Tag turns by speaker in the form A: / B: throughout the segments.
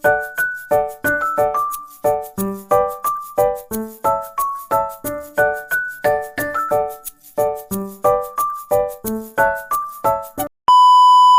A: Thank you.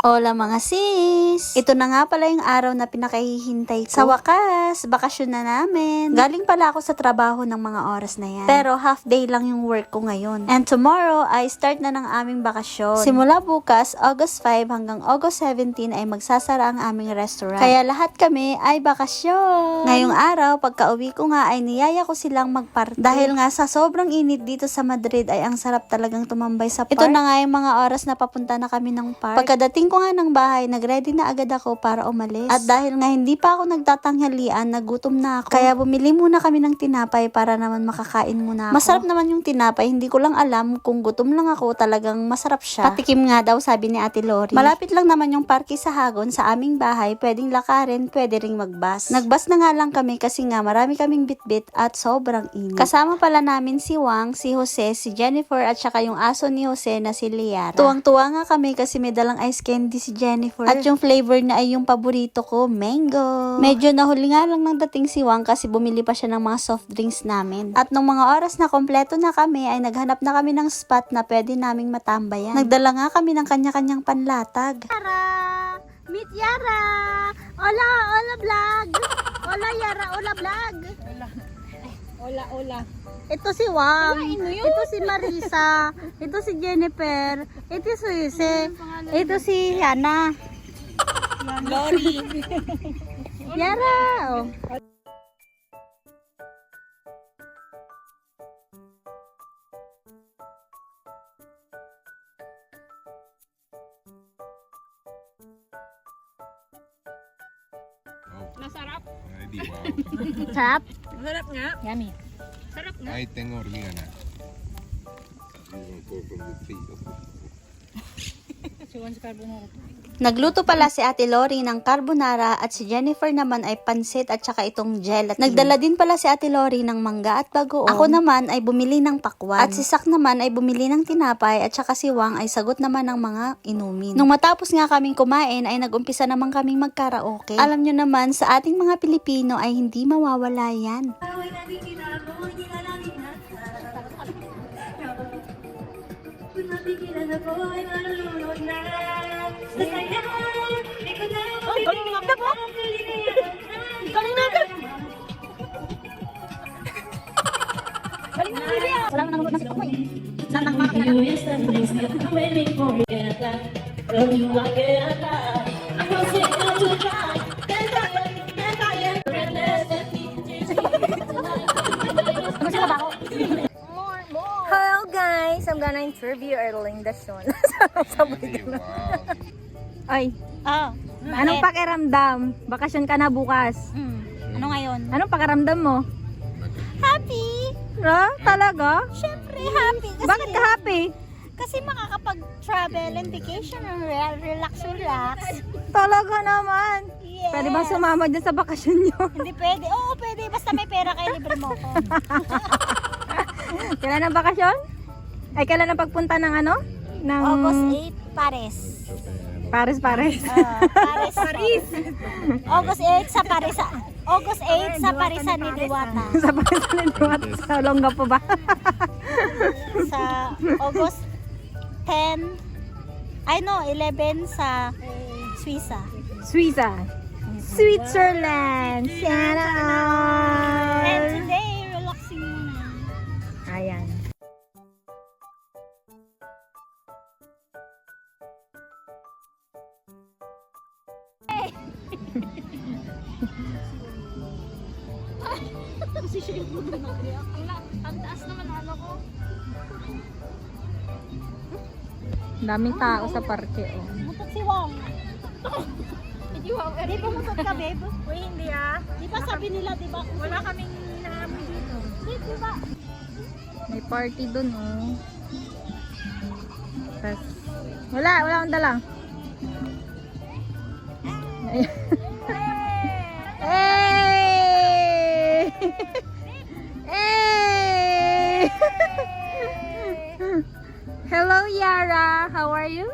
A: Hola mga sis! Ito na nga pala yung araw na pinakahihintay ko. Sa wakas, bakasyon na namin. Galing pala ako sa trabaho ng mga oras na yan. Pero half day lang yung work ko ngayon. And tomorrow ay start na ng aming bakasyon. Simula bukas, August 5 hanggang August 17 ay magsasara ang aming restaurant. Kaya lahat kami ay bakasyon. Ngayong araw, pagka uwi ko nga ay niyaya ko silang magparty. Dahil nga sa sobrang init dito sa Madrid ay ang sarap talagang tumambay sa park. Ito na nga yung mga oras na papunta na kami ng park. Pagkadating ko nga ng bahay, nagready na agad ako para umalis. At dahil nga hindi pa ako nagtatanghalian, nagutom na ako. Kaya bumili muna kami ng tinapay para naman makakain muna ako. Masarap naman yung tinapay, hindi ko lang alam kung gutom lang ako, talagang masarap siya. Patikim nga daw, sabi ni Ate Lori. Malapit lang naman yung parke sa Hagon sa aming bahay, pwedeng lakarin, pwede ring magbas. Nagbas na nga lang kami kasi nga marami kaming bitbit at sobrang init. Kasama pala namin si Wang, si Jose, si Jennifer at saka yung aso ni Jose na si Liara. Tuwang-tuwa nga kami kasi may dalang ice candy si Jennifer. At yung flavor na ay yung paborito ko, mango. Medyo nahuli nga lang ng dating si Wang kasi bumili pa siya ng mga soft drinks namin. At nung mga oras na kompleto na kami ay naghanap na kami ng spot na pwede naming matambayan. Nagdala nga kami ng kanya-kanyang panlatag. Yara! Meet Yara! Hola! Hola vlog! Hola Yara! Hola vlog!
B: Hola, hola.
A: Ito si Wang. Ito si Marisa. ito si Jennifer. Ito si Jose. Ito si Hana.
B: Lori.
A: Yara. Oh.
B: Masarap.
C: Wow.
A: Sarap.
B: Nga. Yummy. Sarap nga.
C: Ahí tengo hormiga na.
B: Si Juan Carbonara.
A: Nagluto pala si Ate Lori ng carbonara at si Jennifer naman ay pansit at saka itong gelatin. Nagdala din pala si Ate Lori ng mangga at bagoong. Ako naman ay bumili ng pakwan. At si Sak naman ay bumili ng tinapay at saka si Wang ay sagot naman ng mga inumin. Nung matapos nga kaming kumain ay nagumpisa naman kaming magkaraoke. Alam nyo naman sa ating mga Pilipino ay hindi mawawala yan.
B: Na Lilia.
A: Wala na nanonood na si Tokoy.
D: You yesterday, I'm waiting for you get back. From you I get back. Gonna
B: interview Erling Dason.
C: Ay, wow.
B: Ay,
A: Oh,
B: anong pakiramdam? Bakasyon ka na bukas.
A: ano ngayon?
B: Anong pakiramdam mo?
A: Happy!
B: Ha? Talaga?
A: Siyempre happy. Kasi,
B: Bakit ka happy?
A: Kasi makakapag-travel and vacation and re- relax, relax.
B: Talaga naman.
A: Yes.
B: Pwede ba sumama dyan sa bakasyon nyo?
A: Hindi pwede. Oo, pwede. Basta may pera kayo, libre mo ako.
B: kailan ang bakasyon? Ay, kailan ang pagpunta ng ano? Ng
A: August 8, Paris.
B: Paris, Paris.
A: Ah, Paris. Paris. August 8 sa Paris. August 8 sa Parisan ni Diwata.
B: sa Paris na Dumat. Sa Longga po ba?
A: Sa August 10, ay no, 11 sa Suiza.
B: Suiza. Switzerland. Sana all.
A: Ang taas naman ano ko.
B: Daming tao sa parke. Oh.
A: Mutot si Wong. Di ba mutot ka, babe?
B: Uy, hindi ah.
A: Di ba sabi nila, di ba?
B: Wala kaming naamoy dito.
A: Di, ba?
B: May party dun, oh. Tas, wala, wala akong dala. Ayan. are you?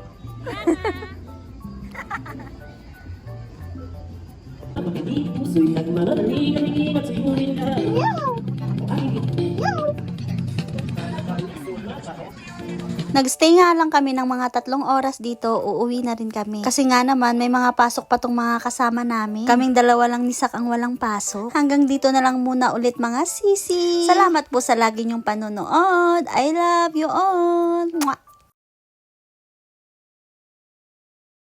A: Nagstay nga lang kami ng mga tatlong oras dito, uuwi na rin kami. Kasi nga naman, may mga pasok pa tong mga kasama namin. Kaming dalawa lang ni Sak ang walang pasok. Hanggang dito na lang muna ulit mga sisi. Salamat po sa lagi niyong panonood. I love you all. Mwah!